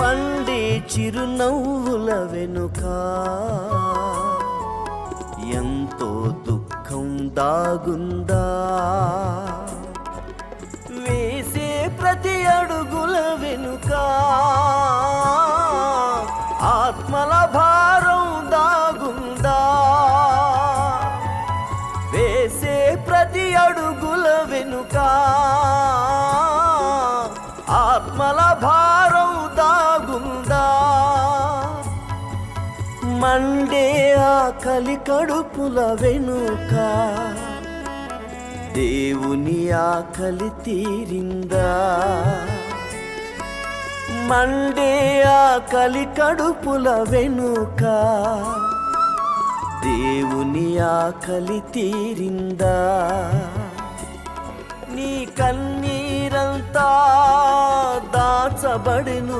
పండే చిరునవ్వుల వెనుక ఎంతో దుఃఖం దాగుందా? వేసే ప్రతి అడుగుల వెనుక ఆత్మల భారం దాగుందా? వేసే ప్రతి అడుగుల వెనుక ఆత్మల భారం మండే ఆకలి కడుపుల వెనుక దేవుని ఆకలి తీరిందా? మండే ఆకలి కడుపుల వెనుక దేవుని ఆకలి తీరిందా? నీ కన్నీరంతా దాచబడునులే